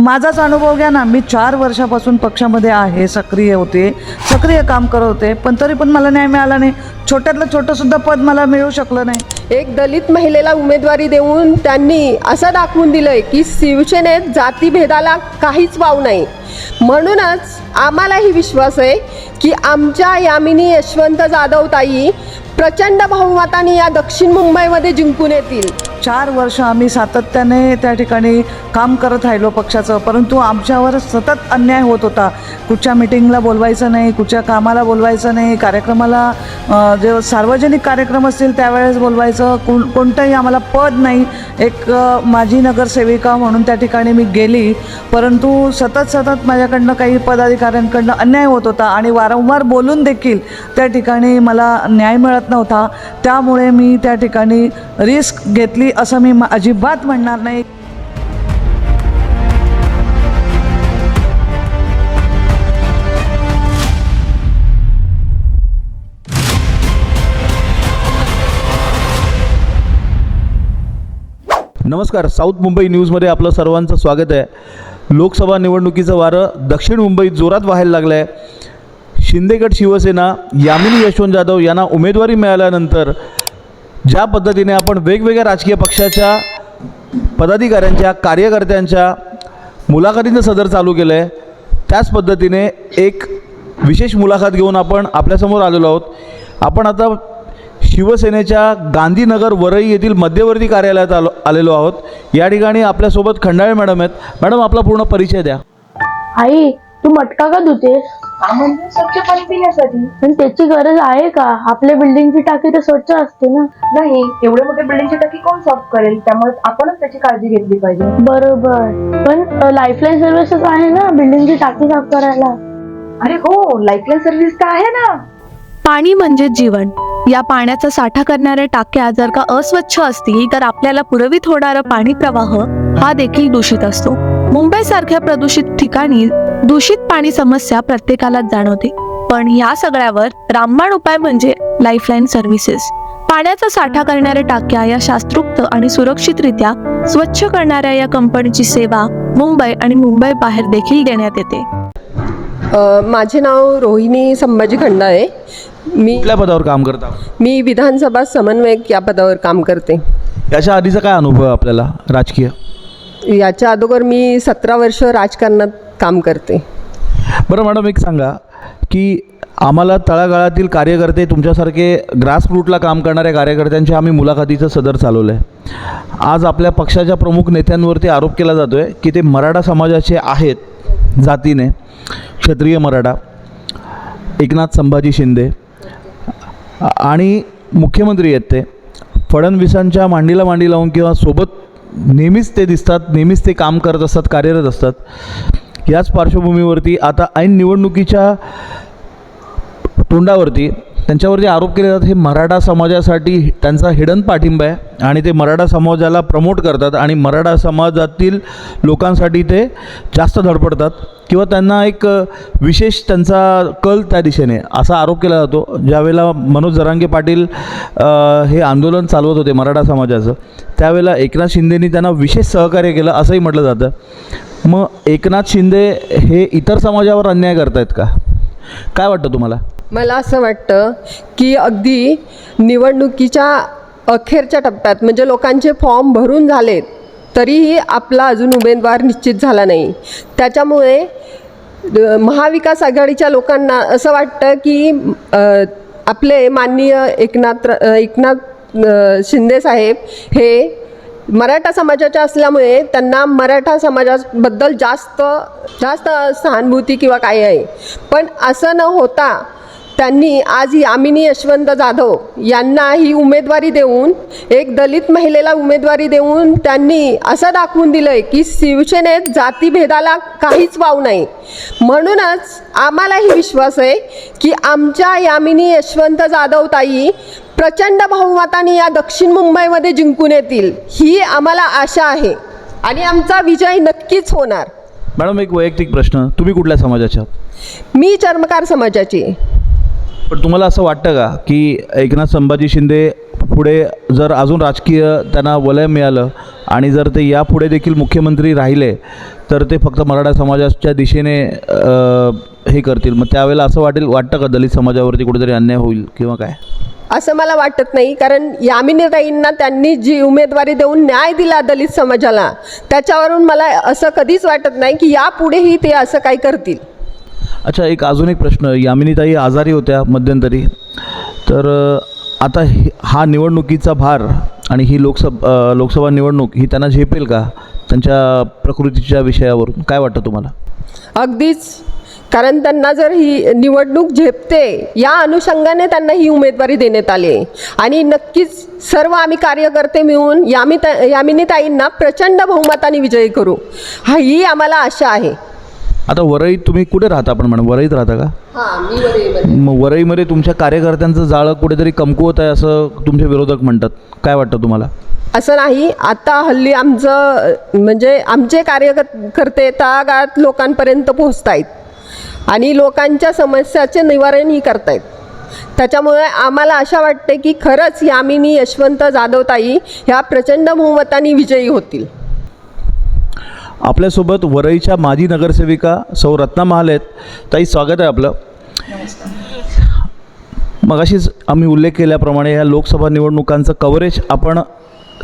तर माझाच अनुभव घ्या ना. मी चार वर्षापासून पक्षामध्ये आहे सक्रिय होते सक्रिय काम करत होते पण तरी पण मला न्याय मिळाला नाही. छोट्यातलं छोटंसुद्धा पद मला मिळू शकलं नाही. एक दलित महिलेला उमेदवारी देऊन त्यांनी असं दाखवून दिलंय की शिवसेनेत जातीभेदाला काहीच वाव नाही. म्हणूनच आम्हालाही विश्वास आहे की आमच्या यामिनी यशवंत जाधव ताई प्रचंड बहुमताने या दक्षिण मुंबईमध्ये जिंकून येतील. चार वर्ष आम्ही सातत्याने त्या ठिकाणी काम करत राहिलो पक्षाचं परंतु आमच्यावर सतत अन्याय होत होता. कुठच्या मिटिंगला बोलवायचं नाही कुठच्या कामाला बोलवायचं नाही कार्यक्रमाला जे सार्वजनिक कार्यक्रम असतील त्यावेळेस बोलवायचं कोण कोणतंही आम्हाला पद नाही. एक माझी नगरसेविका म्हणून त्या ठिकाणी मी गेली परंतु सतत सतत माझ्याकडनं काही पदाधिकाऱ्यांकडनं अन्याय होत होता आणि वारंवार बोलून देखील त्या ठिकाणी मला न्याय मिळत नव्हता. त्यामुळे मी त्या ठिकाणी रिस्क घेतली असं मी अजिबात म्हणणार नाही. नमस्कार साऊथ मुंबई न्यूजमध्ये आपलं सर्वांचं स्वागत आहे. लोकसभा निवडणुकीचं वारं दक्षिण मुंबईत जोरात व्हायला लागलं आहे शिंदेगड शिवसेना यामिनी यशवंत जाधव यांना उमेदवारी मिळाल्यानंतर ज्या पद्धतीने आपण वेगवेगळ्या राजकीय पक्षाच्या पदाधिकाऱ्यांच्या कार्यकर्त्यांच्या मुलाखतींचं सदर चालू केलं आहे त्याच पद्धतीने एक विशेष मुलाखत घेऊन आपण आपल्यासमोर आलेलो आहोत. आपण आता शिवसेनेच्या गांधीनगर वरई येथील मध्यवर्ती कार्यालयात आलो आलेलो आहोत. या ठिकाणी आपल्यासोबत खंडाळे मॅडम आहेत. मॅडम आपला पूर्ण परिचय द्या. आई तू मटका का धुतेस? स्वच्छ पाणी पिण्यासाठी. पण त्याची गरज आहे का? आपल्या बिल्डिंगची टाकी तर स्वच्छ असते ना. नाही एवढे मोठे बिल्डिंगची टाकी कोण साफ करेल? त्यामुळे आपणच त्याची काळजी घेतली पाहिजे. बरोबर. पण लाईफलाईन सर्व्हिसेस आहे ना बिल्डिंगची टाकी साफ करायला? अरे हो लाईफलाईन सर्व्हिस तर आहे ना. पाणी म्हणजे जीवन. या पाण्याचा साठा करणाऱ्या टाक्या जर का अस्वच्छ असतील तर आपल्याला पुरवित होणारा पाणी प्रवाह हा देखील दूषित असतो. मुंबई सारख्या प्रदूषित ठिकाणी दूषित पाणी समस्या प्रत्येकालाच जाणवते. पण या सगळ्यावर रामबाण उपाय म्हणजे लाईफलाईन सर्व्हिसेस पाण्याचा साठा करणाऱ्या टाक्या या शास्त्रोक्त आणि सुरक्षितरित्या स्वच्छ करणाऱ्या या कंपनीची सेवा मुंबई आणि मुंबई बाहेर देखील देण्यात येते. माझे नाव रोहिणी संभाजी खंडाळे. मी कुठल्या पदावर काम करता? मी विधानसभा समन्वयक या पदावर काम करते. याच्या आधीचा काय अनुभव आहे आपल्याला? राजकीय? याच्या अगोदर मी सतरा वर्ष राजकारणात काम करते. बरं मॅडम एक सांगा की आम्हाला तळागाळातील कार्यकर्ते तुमच्यासारखे ग्रासरूटला काम करणाऱ्या कार्यकर्त्यांच्या आम्ही मुलाखतीचं सदर चालवलं आहे आज आपल्या पक्षाच्या प्रमुख नेत्यांवरती आरोप केला जातो आहे की ते मराठा समाजाचे आहेत जातीने. क्षत्रिय मराठा एकनाथ संभाजी शिंदे आणि मुख्यमंत्री आहेत ते. फडणवीसांच्या मांडीला मांडी लावून किंवा सोबत नेहमीच ते दिसतात नेहमीच ते काम करत असतात कार्यरत असतात. याच पार्श्वभूमीवरती आता ऐन निवडणुकीच्या तोंडावरती त्यांच्यावर जे आरोप केले जातात हे मराठा समाजासाठी त्यांचा हिडन पाठिंबा आहे आणि ते मराठा समाजाला प्रमोट करतात आणि मराठा समाजातील लोकांसाठी ते जास्त धडपडतात किंवा त्यांना एक विशेष त्यांचा कल त्या दिशेने असा आरोप केला जातो. ज्यावेळेला मनोज जरांगे पाटील हे आंदोलन चालवत होते मराठा समाजाचं त्यावेळेला एकनाथ शिंदेनी त्यांना विशेष सहकार्य केलं असंही म्हटलं जातं. मग एकनाथ शिंदे हे इतर समाजावर अन्याय करतायत का? काय वाटतं तुम्हाला? मला असं वाटतं की अगदी निवडणुकीच्या अखेरच्या टप्प्यात म्हणजे लोकांचे फॉर्म भरून झालेत तरीही आपला अजून उमेदवार निश्चित झाला नाही. त्याच्यामुळे महाविकास आघाडीच्या लोकांना असं वाटतं की आपले माननीय एकनाथ एकनाथ शिंदे साहेब हे मराठा समाजाच्या असल्यामुळे त्यांना मराठा समाजाबद्दल जास्त जास्त सहानुभूती किंवा काय आहे. पण असं न होता त्यांनी आज यामिनी यशवंत जाधव यांना ही उमेदवारी देऊन एक दलित महिलेला उमेदवारी देऊन त्यांनी असं दाखवून दिलं आहे की शिवसेनेत जातीभेदाला काहीच वाव नाही म्हणूनच आम्हालाही विश्वास आहे की आमच्या यामिनी यशवंत जाधव ताई प्रचंड बहुमताने या दक्षिण मुंबईमध्ये जिंकून येतील ही आम्हाला आशा आहे आणि आमचा विजय नक्कीच होणार मॅडम एक वैयक्तिक प्रश्न तुम्ही कुठल्या समाजाच्या? मी चर्मकार समाजाची. पण तुम्हाला असं वाटतं का की एकनाथ संभाजी शिंदे पुढे जर अजून राजकीय त्यांना वलय मिळालं आणि जर ते यापुढे देखील मुख्यमंत्री राहिले तर ते फक्त मराठा समाजाच्या दिशेने हे करतील. मग त्यावेळेला असं वाटेल वाटतं का दलित समाजावरती कुठेतरी अन्याय होईल किंवा काय? असं मला वाटत नाही. कारण यामिनीताईंना त्यांनी जी उमेदवारी देऊन न्याय दिला दलित समाजाला त्याच्यावरून मला असं कधीच वाटत नाही की यापुढेही ते असं काही करतील. अच्छा एक अजून एक प्रश्न. यामिनीताई आजारी होत्या मध्यंतरी. तर आता हा निवडणुकीचा भार आणि ही लोकसभा लोकसभा निवडणूक ही त्यांना झेपेल का? त्यांच्या प्रकृतीच्या विषयावरून काय वाटतं तुम्हाला? अगदीच. कारण त्यांना जर ही निवडणूक झेपते या अनुषंगाने त्यांना ही उमेदवारी देण्यात आली आहे. आणि नक्कीच सर्व आम्ही कार्यकर्ते मिळून यामिता यामिनीताईंना प्रचंड बहुमताने विजयी करू. हा ही आम्हाला आशा आहे. आता वरईत तुम्ही कुठे राहता आपण म्हणा वरईत राहता का? हां मी मग वरईमध्ये तुमच्या कार्यकर्त्यांचं जाळं कुठेतरी कमकुवत आहे असं तुमचे विरोधक म्हणतात. काय वाटतं तुम्हाला? असं नाही. आता हल्ली आमचं म्हणजे आमचे कार्यकर्ते तळागाळात लोकांपर्यंत पोहोचत आहेत आणि लोकांच्या समस्याचे निवारणही करतायत. त्याच्यामुळे आम्हाला आशा वाटते की खरंच यामिनी यशवंत जाधवताई ह्या प्रचंड बहुमताने विजयी होतील. आपल्यासोबत वरईच्या माजी नगरसेविका सौ रत्ना महाल आहेत. ताई स्वागत आहे आपलं. मगाशीच आम्ही उल्लेख केल्याप्रमाणे ह्या लोकसभा निवडणुकांचं कव्हरेज आपण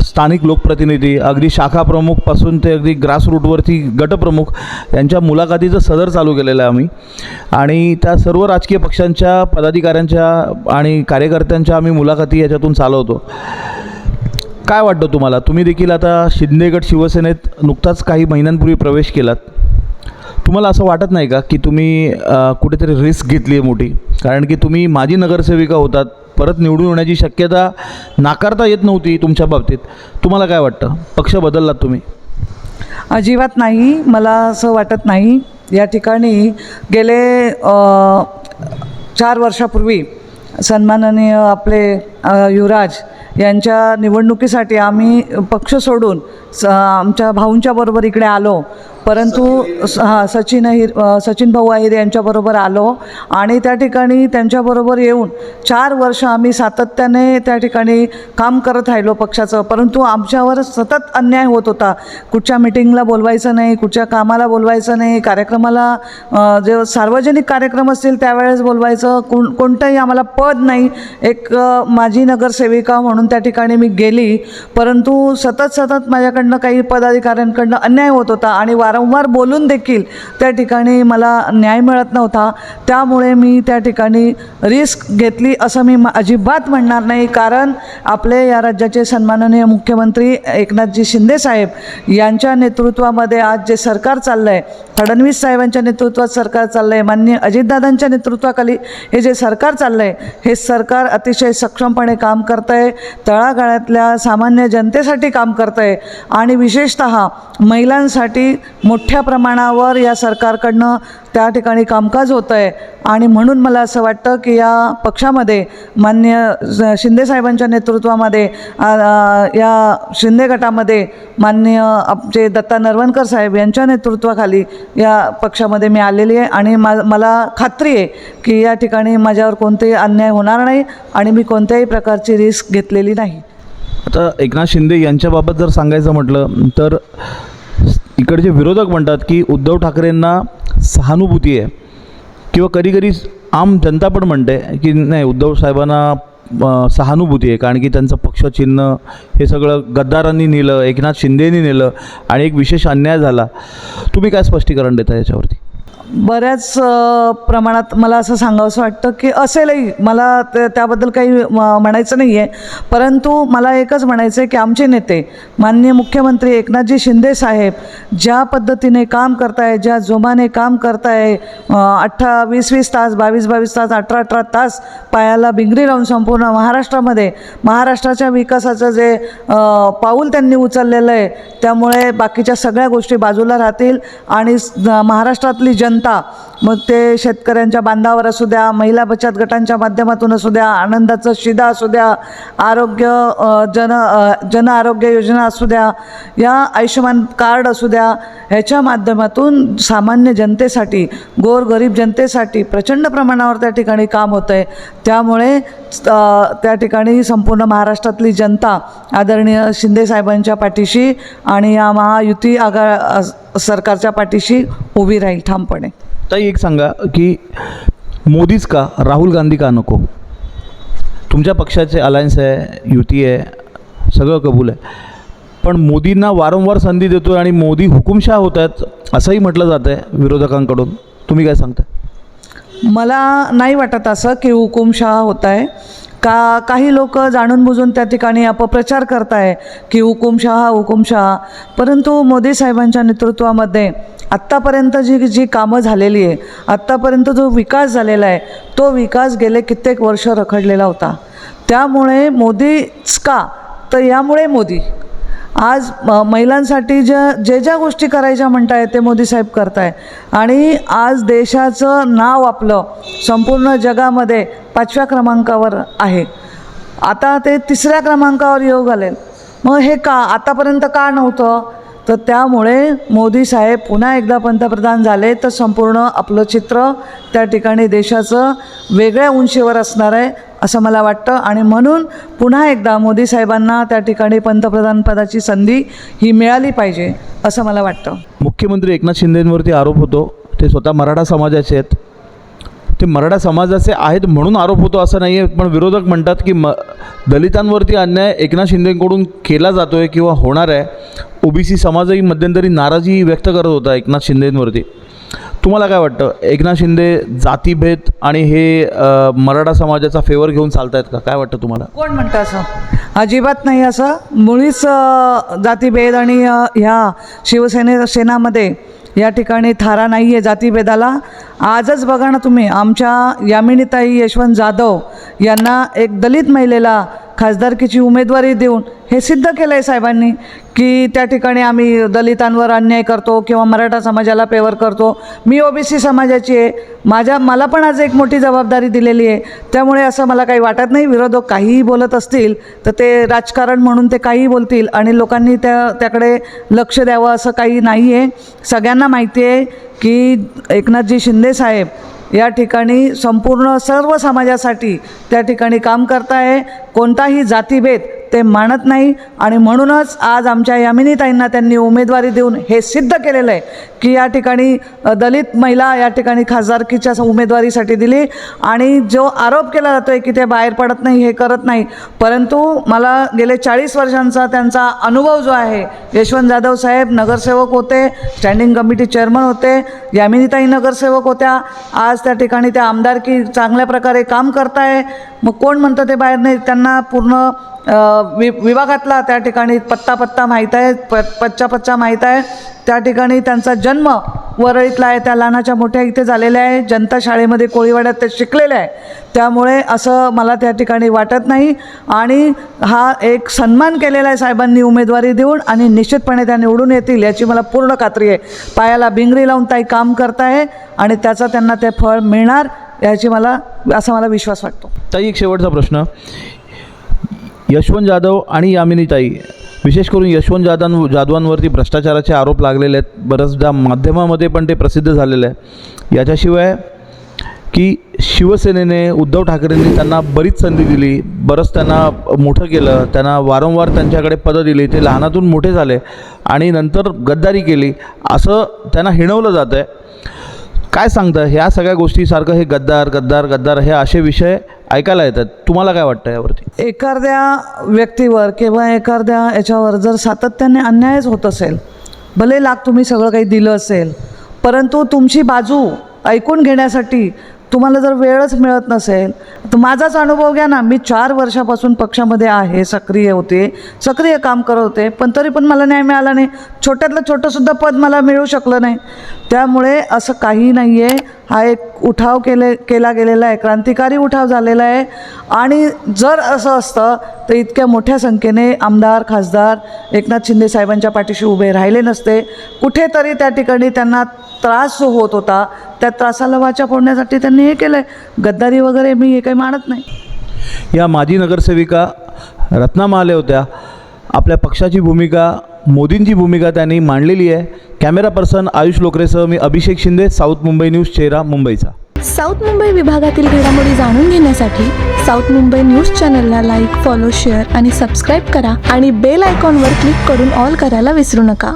स्थानिक लोकप्रतिनिधी अगदी शाखा प्रमुखपासून ते अगदी ग्रासरूटवरती गटप्रमुख यांच्या मुलाखतीचं सदर चालू केलेलं आहे आम्ही. आणि त्या सर्व राजकीय पक्षांच्या पदाधिकाऱ्यांच्या आणि कार्यकर्त्यांच्या आम्ही मुलाखती याच्यातून चालवतो. काय वाटतं तुम्हाला? तुम्ही देखील आता शिंदेगड शिवसेनेत नुकताच काही महिन्यांपूर्वी प्रवेश केलात. तुम्हाला असं वाटत नाही का की तुम्ही कुठेतरी रिस्क घेतली आहे मोठी? कारण की तुम्ही माजी नगरसेविका होतात परत निवडून येण्याची शक्यता नाकारता येत नव्हती तुमच्या बाबतीत. तुम्हाला काय वाटतं? पक्ष बदललात तुम्ही? अजिबात नाही. मला असं वाटत नाही. या ठिकाणी गेले चार वर्षापूर्वी सन्माननीय आपले युवराज यांच्या निवडणुकीसाठी आम्ही पक्ष सोडून स आमच्या भाऊंच्या बरोबर इकडे आलो. परंतु स- हां सचिन अहिर सचिन भाऊ अहिर यांच्याबरोबर आलो आणि त्या ठिकाणी त्यांच्याबरोबर येऊन चार वर्ष आम्ही सातत्याने त्या ठिकाणी काम करत राहिलो पक्षाचं. परंतु आमच्यावर सतत अन्याय होत होता. कुठच्या मिटिंगला बोलवायचं नाही कुठच्या कामाला बोलवायचं नाही कार्यक्रमाला जे सार्वजनिक कार्यक्रम असतील त्यावेळेस बोलवायचं कोण कोणतंही आम्हाला पद नाही. एक माझी नगरसेविका म्हणून त्या ठिकाणी मी गेली. परंतु सतत सतत माझ्याकडनं काही पदाधिकाऱ्यांकडनं अन्याय होत होता आणि वारंवार बोलून देखील त्या ठिकाणी मला न्याय मिळत नव्हता. त्यामुळे मी त्या ठिकाणी रिस्क घेतली असं मी अजिबात म्हणणार नाही. कारण आपले या राज्याचे सन्माननीय मुख्यमंत्री एकनाथजी शिंदे साहेब यांच्या नेतृत्वामध्ये आज जे सरकार चाललं आहे फडणवीस साहेबांच्या नेतृत्वात सरकार चाललं आहे मान्य अजितदादांच्या नेतृत्वाखाली हे जे सरकार चाललं आहे हे सरकार अतिशय सक्षमपणे काम करतं आहे तळागाळातल्या सामान्य जनतेसाठी काम करतं आहे आणि विशेषत महिलांसाठी मोठ्या प्रमाणावर या सरकारकडनं त्या ठिकाणी कामकाज होतं आहे आणि म्हणून मला असं वाटतं की या पक्षामध्ये मान्य शिंदेसाहेबांच्या नेतृत्वामध्ये या शिंदे गटामध्ये मान्य आमचे दत्ता नरवणकर साहेब यांच्या नेतृत्वाखाली या पक्षामध्ये मी आलेली आहे. आणि मा मला खात्री आहे की या ठिकाणी माझ्यावर कोणतेही अन्याय होणार नाही आणि मी कोणत्याही प्रकारची रिस्क घेतलेली नाही. आता एकनाथ शिंदे यांच्याबाबत जर सांगायचं म्हटलं तर इकडचे विरोधक म्हणतात की उद्धव ठाकरेंना सहानुभूती आहे. किंवा कधी कधी आम जनता पण म्हणते की नाही उद्धव साहेबांना सहानुभूती आहे. कारण की त्यांचं पक्षचिन्ह हे सगळं गद्दारांनी नेलं एकनाथ शिंदेनी नेलं आणि एक विशेष अन्याय झाला. तुम्ही काय स्पष्टीकरण देता याच्यावरती? बऱ्याच प्रमाणात मला असं सांगावंसं वाटतं की असेलही मला त्याबद्दल काही म- म्हणायचं नाही आहे परंतु मला एकच म्हणायचं आहे की आमचे नेते माननीय मुख्यमंत्री एकनाथजी शिंदे साहेब ज्या पद्धतीने काम करताय ज्या जोमाने काम करताय अठरा वीस वीस तास बावीस बावीस तास अठरा अठरा तास पायाला बिंगरी लावून संपूर्ण महाराष्ट्रामध्ये महाराष्ट्राच्या विकासाचं जे पाऊल त्यांनी उचललेलं आहे त्यामुळे बाकीच्या सगळ्या गोष्टी बाजूला राहतील आणि महाराष्ट्रातली जन जनता मग ते शेतकऱ्यांच्या बांधावर असू द्या महिला बचत गटांच्या माध्यमातून असू द्या आनंदाचं शिदा असू द्या आरोग्य जन जन आरोग्य योजना असू द्या या आयुष्यमान कार्ड असू द्या ह्याच्या माध्यमातून सामान्य जनतेसाठी गोरगरीब जनतेसाठी प्रचंड प्रमाणावर त्या ठिकाणी काम होतं आहे त्यामुळे त्या ठिकाणी संपूर्ण महाराष्ट्रातली जनता आदरणीय शिंदेसाहेबांच्या पाठीशी आणि या महायुती आघा सरकारच्या पाठीशी उभी राहील ठामपणे. ताई एक सांगा की मोदीच का? राहुल गांधी का नको? तुमच्या पक्षाचे अलायन्स आहे युती आहे सगळं कबूल आहे. पण मोदींना वारंवार संधी देतो आणि मोदी हुकुमशाह होत आहेत असंही म्हटलं जातं आहे विरोधकांकडून. तुम्ही काय सांगता मला नाही वाटत असं की हुकुमशाह होत आहे. का काही लोक जाणून बुजून त्या ठिकाणी अपप्रचार करत आहे की हुकुमशहा हुकुमशहा परंतु मोदी साहेबांच्या नेतृत्वामध्ये आत्तापर्यंत जी जी कामं झालेली आहे आत्तापर्यंत जो विकास झालेला आहे तो विकास गेले कित्येक वर्ष रखडलेला होता. त्यामुळे मोदीच का? तर यामुळे मोदी. आज महिलांसाठी ज्या जे ज्या गोष्टी करायच्या म्हणताय ते मोदी साहेब करताय. आणि आज देशाचं नाव आपलं संपूर्ण जगामध्ये पाचव्या क्रमांकावर आहे. आता ते तिसऱ्या क्रमांकावर येऊ घालेल. मग हे का आतापर्यंत का नव्हतं? तर त्यामुळे मोदी साहेब पुन्हा एकदा पंतप्रधान झाले तर संपूर्ण आपलं चित्र त्या ठिकाणी देशाचं वेगळ्या उंचीवर असणार आहे. असं मला वाटतं. आणि म्हणून पुन्हा एकदा मोदी साहेबांना त्या ठिकाणी पंतप्रधान पदाची संधी ही मिळाली पाहिजे असं मला वाटतं. मुख्यमंत्री एकनाथ शिंदेंवरती आरोप होतो. ते स्वतः मराठा समाजाचे आहेत. ते मराठा समाजाचे आहेत म्हणून आरोप होतो असं नाही आहे पण विरोधक म्हणतात की म दलितांवरती अन्याय एकनाथ शिंदेंकडून केला जातो आहे किंवा होणार आहे. ओबीसी समाजही मध्यंतरी नाराजी व्यक्त करत होता एकनाथ शिंदेंवरती. तुम्हाला काय वाटतं? एकनाथ शिंदे जातीभेद आणि हे मराठा समाजाचा फेवर घेऊन चालत आहेत का? काय वाटतं तुम्हाला? कोण म्हणतं असं? अजिबात नाही असं. मुळीच जातीभेद आणि ह्या शिवसेने सेनामध्ये या ठिकाणी थारा नाही आहे जातीभेदाला. आजच बघा ना तुम्ही आमच्या यामिनीताई यशवंत जाधव यांना एक दलित महिलेला खासदारकीची उमेदवारी देऊन हे सिद्ध केलं आहे साहेबांनी की त्या ठिकाणी आम्ही दलितांवर अन्याय करतो किंवा मराठा समाजाला पेवर करतो. मी ओबीसी समाजाची आहे. माझ्या मला पण आज एक मोठी जबाबदारी दिलेली आहे. त्यामुळे असं मला काही वाटत नाही. विरोधक काहीही बोलत असतील तर ते राजकारण म्हणून ते काहीही बोलतील आणि लोकांनी त्या त्याकडे लक्ष द्यावं असं काही नाही आहे सगळ्यांना माहिती आहे की एकनाथजी शिंदे साहेब या ठिकाणी संपूर्ण सर्व समाजासाठी त्या ठिकाणी काम करताय. कोणताही जातीभेद ते मानत नाही आणि म्हणूनच आज आमच्या यामिनीताईंना त्यांनी उमेदवारी देऊन हे सिद्ध केलेलं आहे की या ठिकाणी दलित महिला या ठिकाणी खासदारकीच्या उमेदवारीसाठी दिली आणि जो आरोप केला जातो आहे की ते बाहेर पडत नाही हे करत नाही परंतु मला गेले चाळीस वर्षांचा त्यांचा अनुभव जो आहे यशवंत जाधव साहेब नगरसेवक होते स्टँडिंग कमिटी चेअरमन होते यामिनीताई नगरसेवक होत्या आज त्या ठिकाणी त्या आमदारकी चांगल्या प्रकारे काम करताय मग कोण म्हणतं ते बाहेर नाही त्यांना पूर्ण वि विभागातला त्या ठिकाणी पत्ता पत्ता माहीत आहे प पच्चा पच्चा माहीत आहे. त्या ठिकाणी त्यांचा जन्म वरळीतला आहे त्या लहानाच्या मोठ्या इथे झालेल्या आहे. जनता शाळेमध्ये कोळीवाड्यात ते शिकलेले आहे. त्यामुळे असं मला त्या ठिकाणी वाटत नाही. आणि हा एक सन्मान केलेला आहे साहेबांनी उमेदवारी देऊन आणि निश्चितपणे त्या निवडून येतील याची मला पूर्ण खात्री आहे. पायाला बिंगरी लावून ताई काम करताय आणि त्याचं त्यांना ते फळ मिळणार याची मला असा मला विश्वास वाटतो. ताई एक शेवटचा प्रश्न. यशवंत जाधव आणि यामिनीताई विशेष करून यशवंत जाधव जाधवांवरती भ्रष्टाचाराचे आरोप लागलेले आहेत. बऱ्याचदा माध्यमामध्ये पण ते प्रसिद्ध झालेलं आहे याच्याशिवाय की शिवसेनेने उद्धव ठाकरेंनी त्यांना बरीच संधी दिली. बरंच त्यांना मोठं केलं. त्यांना वारंवार त्यांच्याकडे पदं दिली. ते लहानातून मोठे झाले आणि नंतर गद्दारी केली. असं त्यांना हिणवलं जातं आहे काय सांगतं ह्या सगळ्या गोष्टीसारखं हे गद्दार गद्दार गद्दार हे असे विषय ऐकायला येतात. तुम्हाला काय वाटतं यावरती? एखाद्या व्यक्तीवर किंवा एखाद्या याच्यावर जर सातत्याने अन्यायच होत असेल भले लाख तुम्ही सगळं काही दिलं असेल परंतु तुमची बाजू ऐकून घेण्यासाठी तुम्हाला जर वेळच मिळत नसेल तर माझाच अनुभव घ्या ना. मी चार वर्षापासून पक्षामध्ये आहे सक्रिय होते सक्रिय काम करत होते पण तरी पण मला न्याय मिळाला नाही. छोट्यातलं छोटंसुद्धा पद मला मिळू शकलं नाही. त्यामुळे असं काही नाही आहे हा एक उठाव केले केला गेलेला आहे. क्रांतिकारी उठाव झालेला आहे. आणि जर असं असतं तर इतक्या मोठ्या संख्येने आमदार खासदार एकनाथ शिंदे साहेबांच्या पाठीशी उभे राहिले नसते. कुठेतरी त्या ठिकाणी त्यांना त्रास जो होत होता. त्या त्रासाला वाचा फोडण्यासाठी त्यांनी हे केलं आहे गद्दारी वगैरे मी हे काही मानत नाही. या माजी नगरसेविका रत्ना महाले होत्या. आपल्या पक्षाची भूमिका मोदींची भूमिका त्यांनी मांडलेली आहे. कॅमेरा पर्सन आयुष लोकरेसह मी अभिषेक शिंदे साऊथ मुंबई न्यूज चेहरा मुंबईचा. साऊथ मुंबई विभागातील घडामोडी जाणून घेण्यासाठी साऊथ मुंबई न्यूज चॅनलला लाईक फॉलो शेअर आणि सबस्क्राईब करा आणि बेल आयकॉनवर क्लिक करून ऑल करायला विसरू नका.